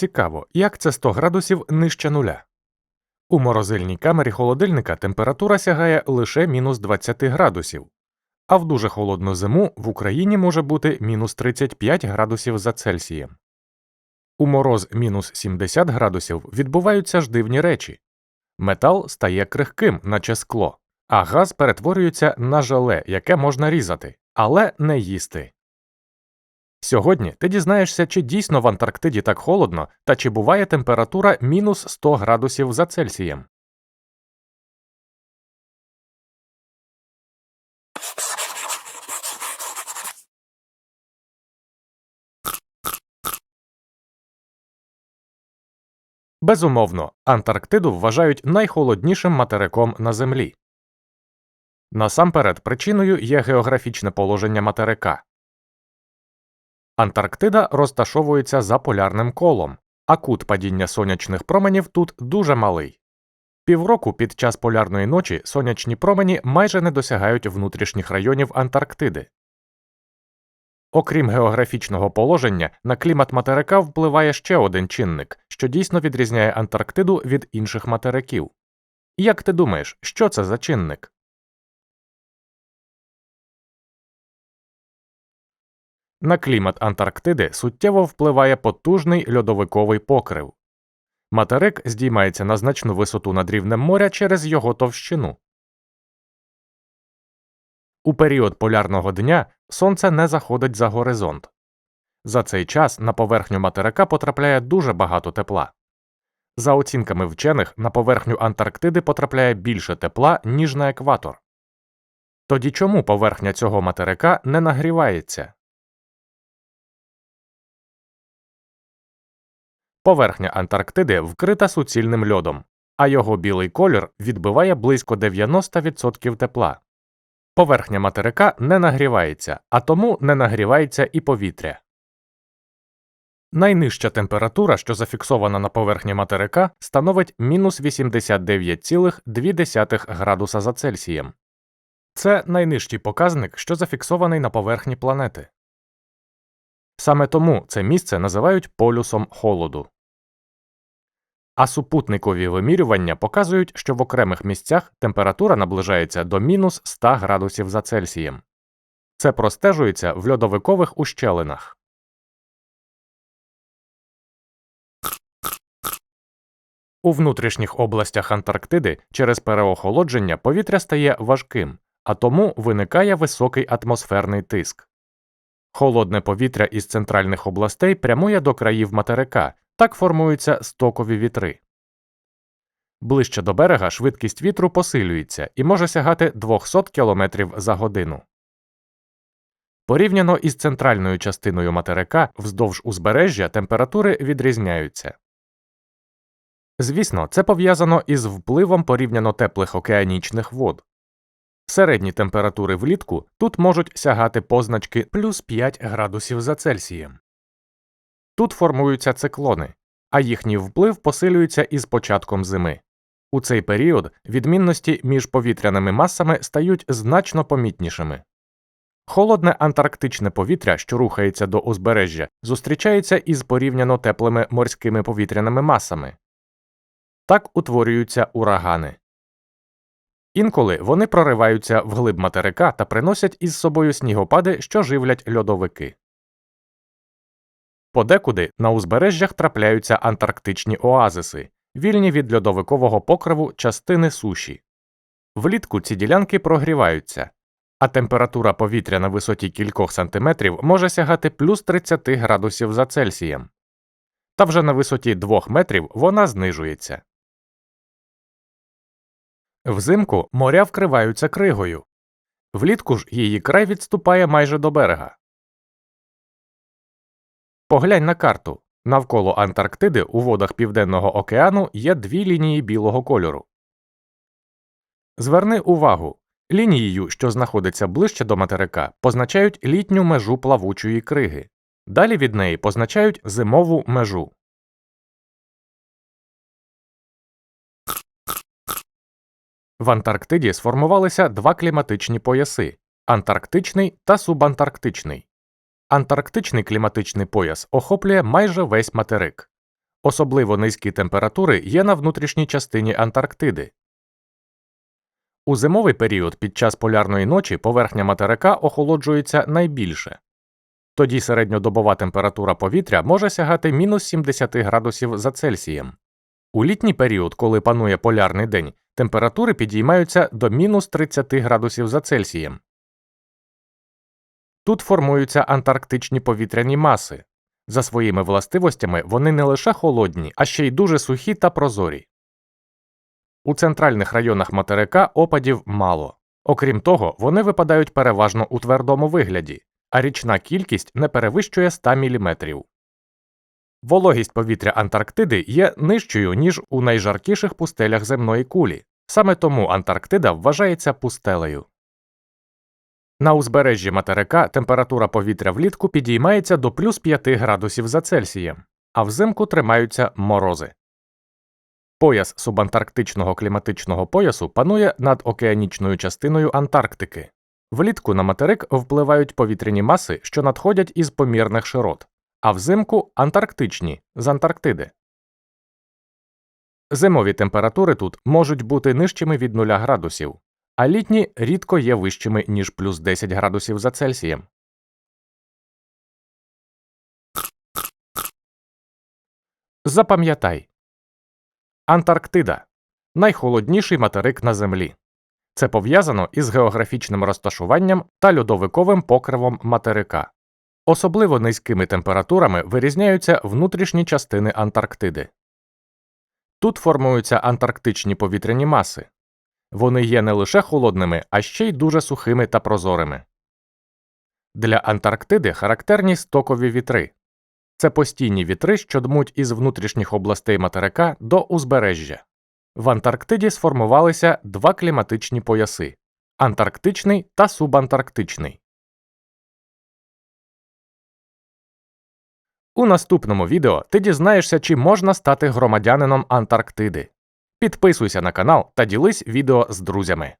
Цікаво, як це 100 градусів нижче нуля. У морозильній камері холодильника температура сягає лише мінус 20 градусів, а в дуже холодну зиму в Україні може бути мінус 35 градусів за Цельсієм. У мороз мінус 70 градусів відбуваються ж дивні речі. Метал стає крихким, наче скло, а газ перетворюється на желе, яке можна різати, але не їсти. Сьогодні ти дізнаєшся, чи дійсно в Антарктиді так холодно та чи буває температура мінус 100 градусів за Цельсієм. Безумовно, Антарктиду вважають найхолоднішим материком на Землі. Насамперед причиною є географічне положення материка. Антарктида розташовується за полярним колом, а кут падіння сонячних променів тут дуже малий. Півроку під час полярної ночі сонячні промені майже не досягають внутрішніх районів Антарктиди. Окрім географічного положення, на клімат материка впливає ще один чинник, що дійсно відрізняє Антарктиду від інших материків. Як ти думаєш, що це за чинник? На клімат Антарктиди суттєво впливає потужний льодовиковий покрив. Материк здіймається на значну висоту над рівнем моря через його товщину. У період полярного дня сонце не заходить за горизонт. За цей час на поверхню материка потрапляє дуже багато тепла. За оцінками вчених, на поверхню Антарктиди потрапляє більше тепла, ніж на екватор. Тоді чому поверхня цього материка не нагрівається? Поверхня Антарктиди вкрита суцільним льодом, а його білий колір відбиває близько 90% тепла. Поверхня материка не нагрівається, а тому не нагрівається і повітря. Найнижча температура, що зафіксована на поверхні материка, становить мінус 89,2 градуса за Цельсієм. Це найнижчий показник, що зафіксований на поверхні планети. Саме тому це місце називають полюсом холоду. А супутникові вимірювання показують, що в окремих місцях температура наближається до мінус 100 градусів за Цельсієм. Це простежується в льодовикових ущелинах. У внутрішніх областях Антарктиди через переохолодження повітря стає важким, а тому виникає високий атмосферний тиск. Холодне повітря із центральних областей прямує до країв материка, так формуються стокові вітри. Ближче до берега швидкість вітру посилюється і може сягати 200 км за годину. Порівняно із центральною частиною материка вздовж узбережжя температури відрізняються. Звісно, це пов'язано із впливом порівняно теплих океанічних вод. Середні температури влітку тут можуть сягати позначки плюс 5 градусів за Цельсієм. Тут формуються циклони, а їхній вплив посилюється із початком зими. У цей період відмінності між повітряними масами стають значно помітнішими. Холодне антарктичне повітря, що рухається до узбережжя, зустрічається із порівняно теплими морськими повітряними масами. Так утворюються урагани. Інколи вони прориваються вглиб материка та приносять із собою снігопади, що живлять льодовики. Подекуди на узбережжях трапляються антарктичні оазиси, вільні від льодовикового покриву частини суші. Влітку ці ділянки прогріваються, а температура повітря на висоті кількох сантиметрів може сягати плюс 30 градусів за Цельсієм. Та вже на висоті 2 метрів вона знижується. Взимку моря вкриваються кригою. Влітку ж її край відступає майже до берега. Поглянь на карту. Навколо Антарктиди у водах Південного океану є дві лінії білого кольору. Зверни увагу лінією, що знаходиться ближче до материка, позначають літню межу плавучої криги. Далі від неї позначають зимову межу. В Антарктиді сформувалися два кліматичні пояси антарктичний та субантарктичний. Антарктичний кліматичний пояс охоплює майже весь материк. Особливо низькі температури є на внутрішній частині Антарктиди. У зимовий період під час полярної ночі поверхня материка охолоджується найбільше. Тоді середньодобова температура повітря може сягати мінус 70 градусів за Цельсієм. У літній період, коли панує полярний день, температури підіймаються до мінус 30 градусів за Цельсієм. Тут формуються антарктичні повітряні маси. За своїми властивостями вони не лише холодні, а ще й дуже сухі та прозорі. У центральних районах материка опадів мало. Окрім того, вони випадають переважно у твердому вигляді, а річна кількість не перевищує 100 мм. Вологість повітря Антарктиди є нижчою, ніж у найжаркіших пустелях земної кулі. Саме тому Антарктида вважається пустелею. На узбережжі материка температура повітря влітку підіймається до плюс 5 градусів за Цельсієм, а взимку тримаються морози. Пояс субантарктичного кліматичного поясу панує над океанічною частиною Антарктики. Влітку на материк впливають повітряні маси, що надходять із помірних широт, а взимку антарктичні з Антарктиди. Зимові температури тут можуть бути нижчими від 0 градусів, а літні рідко є вищими, ніж плюс 10 градусів за Цельсієм. Запам'ятай Антарктида найхолодніший материк на Землі. Це пов'язано із географічним розташуванням та льодовиковим покривом материка. Особливо низькими температурами вирізняються внутрішні частини Антарктиди. Тут формуються антарктичні повітряні маси. Вони є не лише холодними, а ще й дуже сухими та прозорими. Для Антарктиди характерні стокові вітри. Це постійні вітри, що дмуть із внутрішніх областей материка до узбережжя. В Антарктиді сформувалися два кліматичні пояси антарктичний та субантарктичний. У наступному відео ти дізнаєшся, чи можна стати громадянином Антарктиди. Підписуйся на канал та ділись відео з друзями.